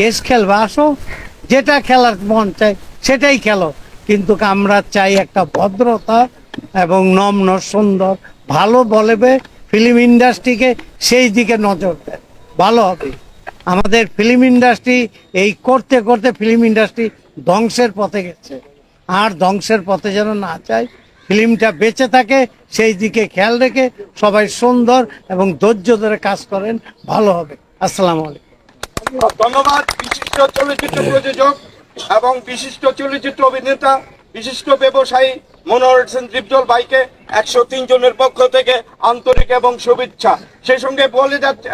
Case খেলবা, আসো। যেটা খেলার মন চাই সেটাই খেলো। কিন্তু আমরা চাই একটা ভদ্রতা এবং নম্ন, সুন্দর, ভালো বলবে ফিল্ম ইন্ডাস্ট্রিকে সেই দিকে নজর দেয়। ভালো হবে। আমাদের ফিল্ম ইন্ডাস্ট্রি এই করতে করতে ফিল্ম ইন্ডাস্ট্রি ধ্বংসের পথে গেছে। আর ধ্বংসের পথে যেন না চাই ফিল্মটা বেঁচে থাকে, সেই দিকে খেয়াল রেখে সবাই সুন্দর এবং ধৈর্য ধরে কাজ করেন, ভালো হবে। আসসালামু আলাইকুম। ধন্যবাদ, বিশিষ্ট চলচ্চিত্র প্রযোজক এবং বিশিষ্ট চলচ্চিত্র অভিনেতা, বিশিষ্ট ব্যবসায়ী মনোহর হোসেন দীপজল ভাইকে একশো তিন জনের পক্ষ থেকে আন্তরিক এবং শুভেচ্ছা। সেই সঙ্গে বলে যাচ্ছি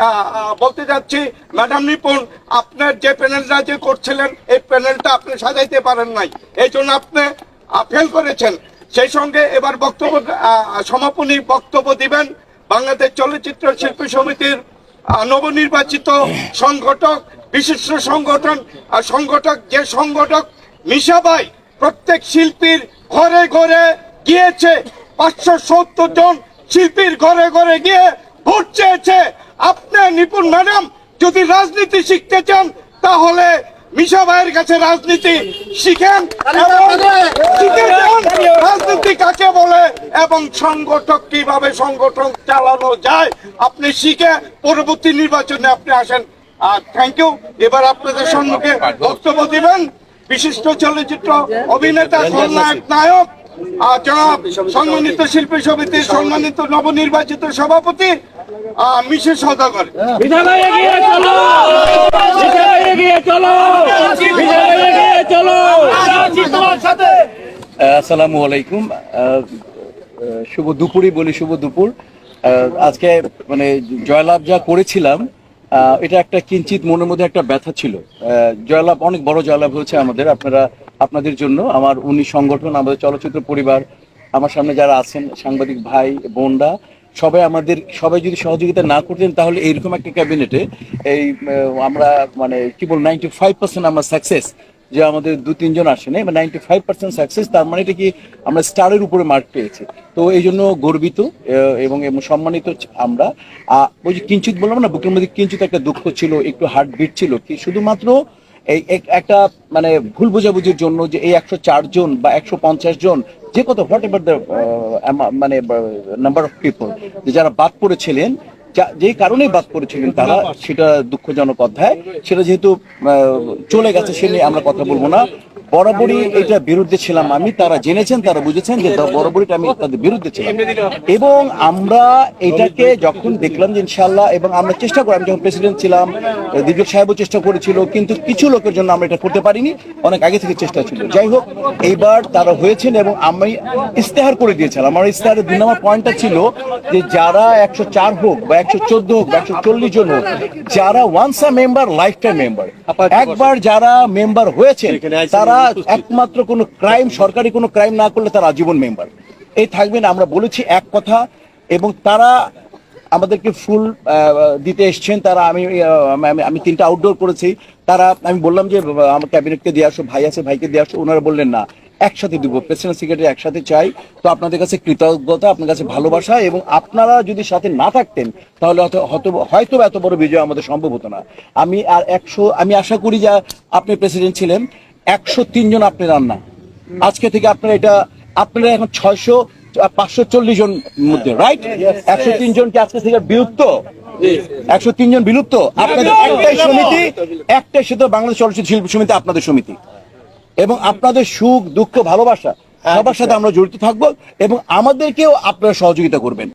বলতে যাচ্ছি, ম্যাডাম নিপুণ, আপনার যে প্যানেলটা যে করছিলেন, এই প্যানেলটা আপনি সাজাইতে পারেন নাই। এই জন্য আপনি ফেল করেছেন। সেই সঙ্গে এবার বক্তব্য সমাপনী বক্তব্য দিবেন বাংলাদেশ চলচ্চিত্র শিল্পী সমিতির নবনির্বাচিত সংগঠক, বিশিষ্ট সংগঠন, আর সংগঠক যে সংগঠক মিশাবাই প্রত্যেক শিল্পীর ঘরে ঘরে গিয়েছে। পাঁচশো সত্তর জন শিল্পীর ঘরে ঘরে গিয়ে ভোট চেয়েছে। আপনি নিপুণ ম্যাডাম, যদি রাজনীতি শিখতে চান, তাহলে মিশা ভাইয়ের কাছে রাজনীতি শিখেন রাজনীতি কাকে বলে? এবং সংগঠক কীভাবে সংগঠন চালানো যায়? আপনি শিখে পরবর্তী নির্বাচনে আপনি আসেন। আর থ্যাংক ইউ এবার আপনাদের সম্মুখে বক্তব্য দিবেন বিশিষ্ট চলচ্চিত্র অভিনেতা খলনায়ক নায়ক সম্মানিত শিল্পী সমিতির সম্মানিত নবনির্বাচিত সভাপতি মিশের সদাগর। আসসালামু আলাইকুম। শুভ দুপুরই বলি শুভ দুপুর। আহ, আজকে মানে জয়লাভ যা করেছিলাম আহ, এটা একটা কিঞ্চিত মনের মধ্যে একটা ব্যথা ছিল। আহ, জয়লাভ অনেক বড় জয়লাভ হয়েছে আমাদের। আপনারা আপনাদের জন্য, আমার উনি সংগঠন, আমাদের চলচ্চিত্র পরিবার, আমার সামনে যারা আছেন, সাংবাদিক ভাই, বোনরা, সবাই আমাদের, সবাই যদি সহযোগিতা না করতেন, তাহলে এইরকম একটা ক্যাবিনেটে এই আমরা মানে কি বল নাইনটি ফাইভ পার্সেন্ট আমরা সাকসেস যে আমাদের দু, তিনজন আসে নাই নাইনটি ফাইভ পার্সেন্ট সাকসেস তার মানে এটা কি আমরা স্টারের উপরে মার্ক পেয়েছি। তো এই জন্য গর্বিত এবং এবং সম্মানিত আমরা। ওই যে কিঞ্চিত বললাম না, বুকের মধ্যে কিঞ্চিত একটা দুঃখ ছিল, একটু হার্ট বিট ছিল, কি শুধুমাত্র এই এক- একটা মানে ভুল বোঝাবুঝির জন্য যে এই একশো চার জন বা একশো পঞ্চাশ জন যে কত হোয়াট এভার দ্য মানে নাম্বার অফ পিপল যারা বাদ পড়েছিলেন, যা- কারণে বাদ পড়েছিলেন তারা, সেটা দুঃখজনক অধ্যায়। সেটা যেহেতু চলে গেছে সে নিয়ে আমরা কথা বলব না। বরাবরই এটা বিরুদ্ধে ছিলাম আমি তারা জেনেছেন তারা বুঝেছেন যে বরাবরই আমি তাদের বিরুদ্ধে ছিলাম। এবং আমরা এটাকে যখন দেখলাম যে ইনশাল্লাহ এবং আমরা চেষ্টা করি আমি যখন প্রেসিডেন্ট ছিলাম দীর্ঘ সাহেবও চেষ্টা করেছিল কিন্তু কিছু লোকের জন্য আমরা এটা করতে পারিনি অনেক আগে থেকে চেষ্টা ছিল। যাই হোক এইবার তারা হয়েছেন এবং আমি ইস্তেহার করে দিয়েছিলাম। আমার ইস্তেহারের দুই নম্বর পয়েন্টটা ছিল যে যারা একশো চার হোক বা একশো চোদ্দ হোক বা একশো চল্লিশ জন হোক যারা once a member lifetime member একবার যারা মেম্বার হয়েছে তারা একমাত্র কোনো ক্রাইম সরকারি কোনো ক্রাইম না করলে তারা আজীবন মেম্বার এই থাকবেন আমরা বলেছি এক কথা এবং তারা আমাদেরকে ফুল দিতে এসছেন তারা আমি আমি- তিনটা আউটডোর করেছি। তারা আমি বললাম যে আমার ক্যাবিনেটকে দিয়ে আসো ভাই আছে ভাইকে দিয়ে আসো ওনারা বললেন না। একসাথে দিব। প্রেসিডেন্ট সেক্রেটারি একসাথে চাই। তো আপনাদের কাছে কৃতজ্ঞতা আপনার কাছে ভালোবাসা এবং আপনারা যদি সাথে না থাকতেন তাহলে হয়তো হয়তো- এত বড় বিজয় আমাদের সম্ভব হতো না। আমি আর একশো আমি আশা করি যে আপনি প্রেসিডেন্ট ছিলেন। একশো তিনজন আপনি রান্না আজকে থেকে আপনারা এটা আপনারা এখন ছয়শো পাঁচশো চল্লিশ জন মধ্যে রাইট একশো তিন জন কি আজকে থেকে বিলুপ্ত। একশো তিন জন বিলুপ্ত। আপনাদের একটাই সমিতি একটাই শুধু বাংলাদেশ চলচ্চিত্র শিল্পী সমিতি আপনাদের সমিতি। এবং আপনাদের সুখ দুঃখ ভালোবাসা সবার সাথে আমরা জড়িত থাকব এবং আমাদেরকেও আপনারা সহযোগিতা করবেন।